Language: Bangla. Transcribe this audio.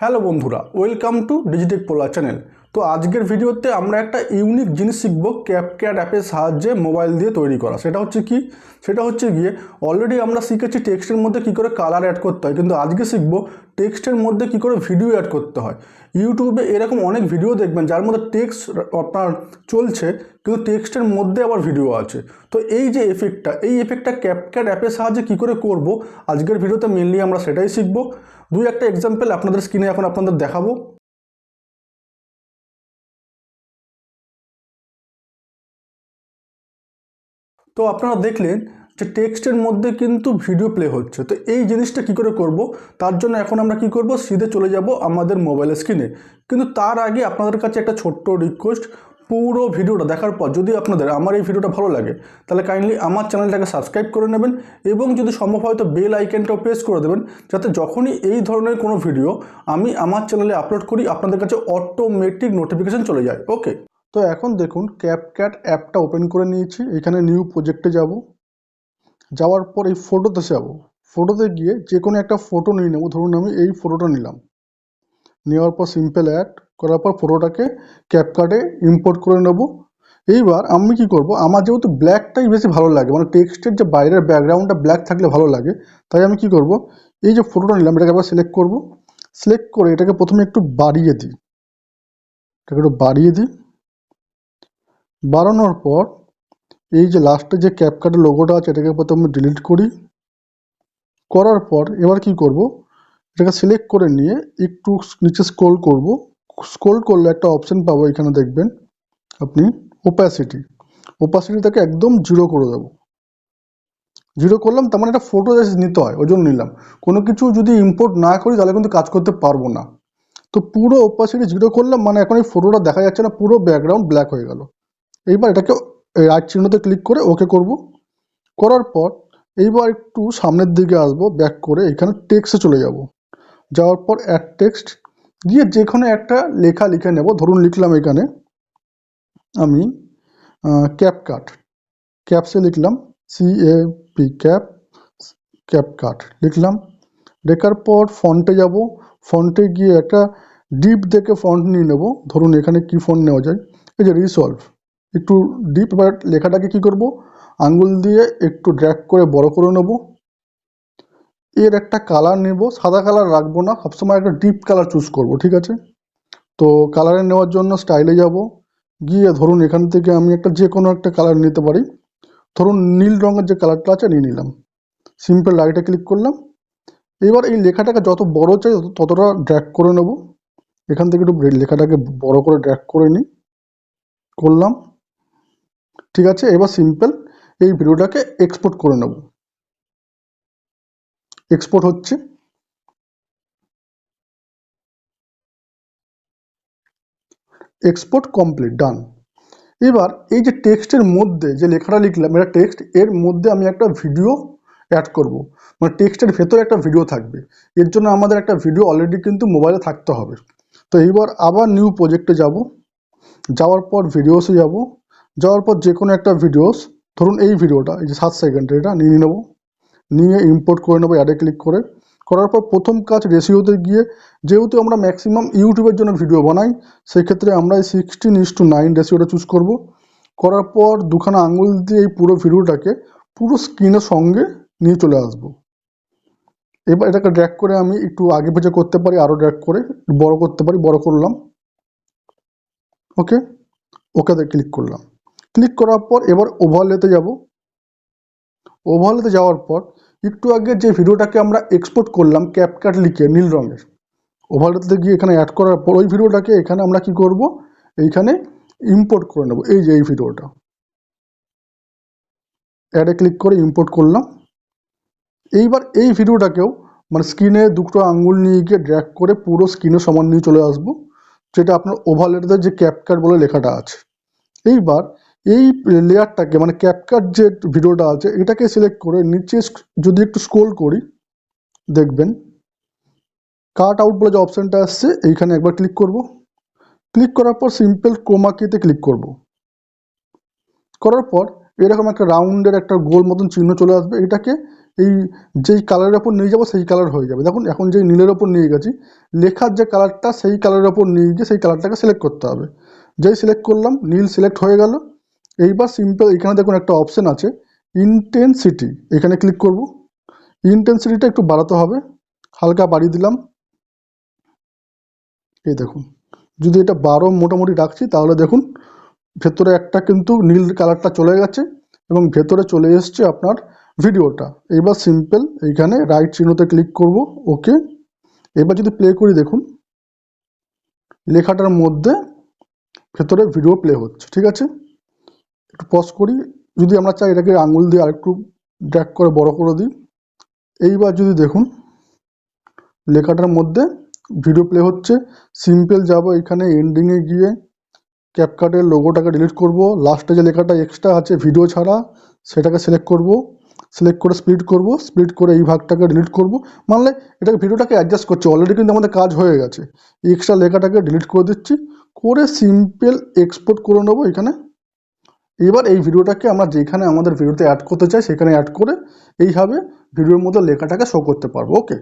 হ্যালো বন্ধুরা welcome to Digitech Pola channel. তো আজকের ভিডিওতে আমরা একটা ইউনিক জিনিস শিখব ক্যাপক্যাট অ্যাপের সাহায্যে মোবাইল দিয়ে তৈরি করা। সেটা হচ্ছে কি? সেটা হচ্ছে গিয়ে অলরেডি আমরা শিখেছি টেক্সটের মধ্যে কী করে কালার অ্যাড করতে হয়, কিন্তু আজকে শিখব টেক্সটের মধ্যে কী করে ভিডিও অ্যাড করতে হয়। ইউটিউবে এরকম অনেক ভিডিও দেখবেন, যার মধ্যে টেক্সট আপনার চলছে, কিন্তু টেক্সটের মধ্যে আবার ভিডিও আছে। তো এই যে এফেক্টটা এই এফেক্টটা ক্যাপক্যাট অ্যাপের সাহায্যে কী করে করব? আজকের ভিডিওতে মেনলি আমরা সেটাই শিখব। দুই একটা এক্সাম্পল আপনাদের স্ক্রিনে এখন আপনাদের দেখাবো। তো আপনারা দেখলেন যে টেক্সটের মধ্যে কিন্তু ভিডিও প্লে হচ্ছে। তো এই জিনিসটা কি করে করব? তার জন্য এখন আমরা কি করব? সিধে চলে যাব আমাদের মোবাইল স্ক্রিনে। কিন্তু তার আগে আপনাদের কাছে একটা ছোট্ট রিকোয়েস্ট পুরো ভিডিওটা দেখার পর যদি আপনাদের আমার এই ভিডিওটা ভালো লাগে, তাহলে কাইন্ডলি আমার চ্যানেলটাকে সাবস্ক্রাইব করে নেবেন এবং যদি সম্ভব হয় তো বেল আইকনটাও প্রেস করে দেবেন, যাতে যখনই এই ধরনের কোনো ভিডিও আমি আমার চ্যানেলে আপলোড করি, আপনাদের কাছে অটোমেটিক নোটিফিকেশান চলে যায়। ওকে তো এখন দেখুন ক্যাপক্যাট অ্যাপটা ওপেন করে নিয়েছি। এখানে নিউ প্রজেক্টে যাব। যাওয়ার পর এই ফটোতে যাব। ফটোতে গিয়ে যে কোনো একটা ফটো নিয়ে নেব। ধরুন আমি এই ফটোটা নিলাম। নেওয়ার পর সিম্পল অ্যাড করার পর ফটোটাকে ক্যাপকার্টে ইম্পোর্ট করে নেব। এইবার আমি কি করব? আমার যেহেতু ব্ল্যাকটাই বেশি ভালো লাগে মানে টেক্সটের যে বাইরের ব্যাকগ্রাউন্ডটা ব্ল্যাক থাকলে ভালো লাগে, তাই আমি কি করব? এই যে ফটোটা নিলাম, এটাকে আবার সিলেক্ট করব। সিলেক্ট করে এটাকে প্রথমে একটু বাড়িয়ে দিই। এটাকে একটু বাড়িয়ে দিই। বাড়ানোর পর এই যে লাস্টে যে ক্যাপকার্টের লোগোটা আছে, এটাকে প্রথমে ডিলিট করি। করার পর এবার কি করব? এটাকে সিলেক্ট করে নিয়ে একটু নিচে স্ক্রোল করব। স্ক্রোল করলে একটা অপশান পাবো এখানে দেখবেন আপনি ওপ্যাসিটি ওপাসিটিটাকে একদম জিরো করে দেবো। জিরো করলাম, তার মানে একটা ফটো নিতে হয়, ওই জন্য নিলাম। কোনো কিছু যদি ইম্পোর্ট না করি, তাহলে কিন্তু কাজ করতে পারব না। তো পুরো ওপাসিটি জিরো করলাম মানে এখন এই ফটোটা দেখা যাচ্ছে না, পুরো ব্যাকগ্রাউন্ড ব্ল্যাক হয়ে গেল। এইবার এটাকে রাইট চিহ্নতে ক্লিক করে ওকে করব। করার পর এইবার একটু সামনের দিকে আসব ব্যাক করে এখানে টেক্সটে চলে যাব। যাওয়ার পর অ্যাড টেক্সট গিয়ে যেখানে একটা লেখা লিখে নেব, ধরুন লিখলাম এখানে, আমি ক্যাপকাট ক্যাপসে লিখলাম C A P cap CapCut লিখলাম, লেখার পর ফন্টে যাব ফন্টে গিয়ে একটা ডিপ দেখে ফন্ট নিয়ে নেব। ধরুন এখানে কি ফন্ট নেওয়া যায়? এই যে রিসলভ একটু ডিপ এবার লেখাটাকে কি করব? আঙ্গুল দিয়ে একটু ড্র্যাগ করে বড় করে নেব। এর একটা কালার নেব, সাদা কালার রাখব না, সবসময় একটা ডিপ কালার চুজ করব, ঠিক আছে? তো কালারে নেওয়ার জন্য স্টাইলে যাব। গিয়ে ধরুন এখান থেকে আমি একটা যে কোনো একটা কালার নিতে পারি। ধরুন নীল রঙের যে কালারটা আছে, নিয়ে নিলাম। সিম্পল রাইটে ক্লিক করলাম। এবার এই লেখাটাকে যত বড় চাই ততটা ড্র্যাগ করে নেব। এখান থেকে একটু লেখাটাকে বড় করে ড্র্যাগ করে নিই। করলাম। ঠিক আছে? এবার সিম্পল এই ভিডিওটাকে এক্সপোর্ট করে নেব। এক্সপোর্ট হচ্ছে এক্সপোর্ট কমপ্লিট ডান এবার এই যে টেক্সটের মধ্যে যে লেখাটা লিখলাম, এটা টেক্সট এর মধ্যে আমি একটা ভিডিও অ্যাড করব। মানে টেক্সটের ভেতরে একটা ভিডিও থাকবে। এর জন্য আমাদের একটা ভিডিও অলরেডি কিন্তু মোবাইলে থাকতে হবে। তো এইবার আবার নিউ প্রজেক্টে যাব। যাওয়ার পর ভিডিওসে যাব। যাওয়ার পর যে কোনো একটা ভিডিওস ধরুন এই ভিডিওটা এই যে সাত সেকেন্ডের এটা নিয়ে নেব। নিয়ে ইম্পোর্ট করে নেব অ্যাডে ক্লিক করে। করার পর প্রথম কাজ রেশিওতে গিয়ে, যেহেতু আমরা ম্যাক্সিমাম ইউটিউবের জন্য ভিডিও বানাই, সেক্ষেত্রে আমরা এই সিক্সটিন ইস টু নাইন রেশিওটা চুজ করব। করার পর দুখানা আঙুল দিয়ে এই পুরো ভিডিওটাকে পুরো স্ক্রিনের সঙ্গে নিয়ে চলে আসব। এবার এটাকে ড্র্যাক করে আমি একটু আগে পেছনে করতে পারি আরও ড্র্যাক করে বড় করতে পারি, বড় করলাম। ওকে ওকেতে ক্লিক করলাম। ক্লিক করার পর এবার ওভারলেতে যাব। ওভারলেতে যাওয়ার পর একটু আগে যে ভিডিওটাকে আমরা এক্সপোর্ট করলাম ক্যাপকাট লিখে নীল রঙের ওভারলেতে গিয়ে এখানে অ্যাড করার পর ওই ভিডিওটাকে এখানে আমরা কি করব? এইখানে ইম্পোর্ট করে নেব। এই যে এই ভিডিওটা। অ্যাডে ক্লিক করে ইম্পোর্ট করলাম। এইবার এই ভিডিওটাকেও মানে স্ক্রিনে দুটো আঙ্গুল নিয়ে গিয়ে ড্র্যাক করে পুরো স্ক্রিনে সমান নিয়ে চলে আসব, যেটা আপনার ওভারলেটে যে ক্যাপকাট বলে লেখাটা আছে। এইবার এই লেয়ারটাকে মানে ক্যাপকাট যে ভিডিওটা আছে, এটাকে সিলেক্ট করে নিচে যদি একটু স্ক্রোল করি, দেখবেন কাট আউট বলে যে অপশানটা আসছে, এইখানে একবার ক্লিক করব। ক্লিক করার পর সিম্পল ক্রোমাকিতে ক্লিক করব। করার পর এরকম একটা রাউন্ডের একটা গোল মতন চিহ্ন চলে আসবে, এটাকে এই যেই কালারের ওপর নিয়ে যাব, সেই কালার হয়ে যাবে। দেখুন, এখন যেই নীলের ওপর নিয়ে গেছি, লেখার যে কালারটা সেই কালারের ওপর নিয়ে গিয়ে সেই কালারটাকে সিলেক্ট করতে হবে। যেই সিলেক্ট করলাম, নীল সিলেক্ট হয়ে গেল। এইবার সিম্পল এখানে দেখুন একটা অপশন আছে ইন্টেন্সিটি এখানে ক্লিক করব। ইন্টেন্সিটিটা একটু বাড়াতে হবে, হালকা বাড়িয়ে দিলাম। এই দেখুন, যদি এটা বারো মোটামুটি রাখছি, তাহলে দেখুন, ভেতরে একটা কিন্তু নীল কালারটা চলে গেছে এবং ভেতরে চলে এসছে আপনার ভিডিওটা এবার সিম্পল এইখানে রাইট চিহ্নতে ক্লিক করব ওকে এবার যদি প্লে করি, দেখুন, লেখাটার মধ্যে ভেতরে ভিডিও প্লে হচ্ছে, ঠিক আছে? একটু পজ করি। যদি আমরা চাই এটাকে আঙুল দিয়ে আরেকটু ড্র্যাগ করে বড় করে দিই। এইবার যদি দেখুন, লেখাটার মধ্যে ভিডিও প্লে হচ্ছে। সিম্পল যাব এখানে এন্ডিংয়ে গিয়ে ক্যাপকাটের লোগোটাকে ডিলিট করব। লাস্টে যে লেখাটা এক্সট্রা আছে ভিডিও ছাড়া, সেটাকে সিলেক্ট করব। সিলেক্ট করে স্প্লিট করব। স্প্লিট করে এই ভাগটাকে ডিলিট করব। মানলে এটাকে ভিডিওটাকে অ্যাডজাস্ট করছে। অলরেডি কিন্তু আমাদের কাজ হয়ে গেছে। এক্সট্রা লেখাটাকে ডিলিট করে দিচ্ছি। করে সিম্পল এক্সপোর্ট করে নেব এখানে। এবার এই ভিডিওটাকে আমরা যেখানে আমাদের ভিডিওতে অ্যাড করতে চাই, সেখানে অ্যাড করে এইভাবে ভিডিওর মধ্যে লেখাটাকে শো করতে পারব ওকে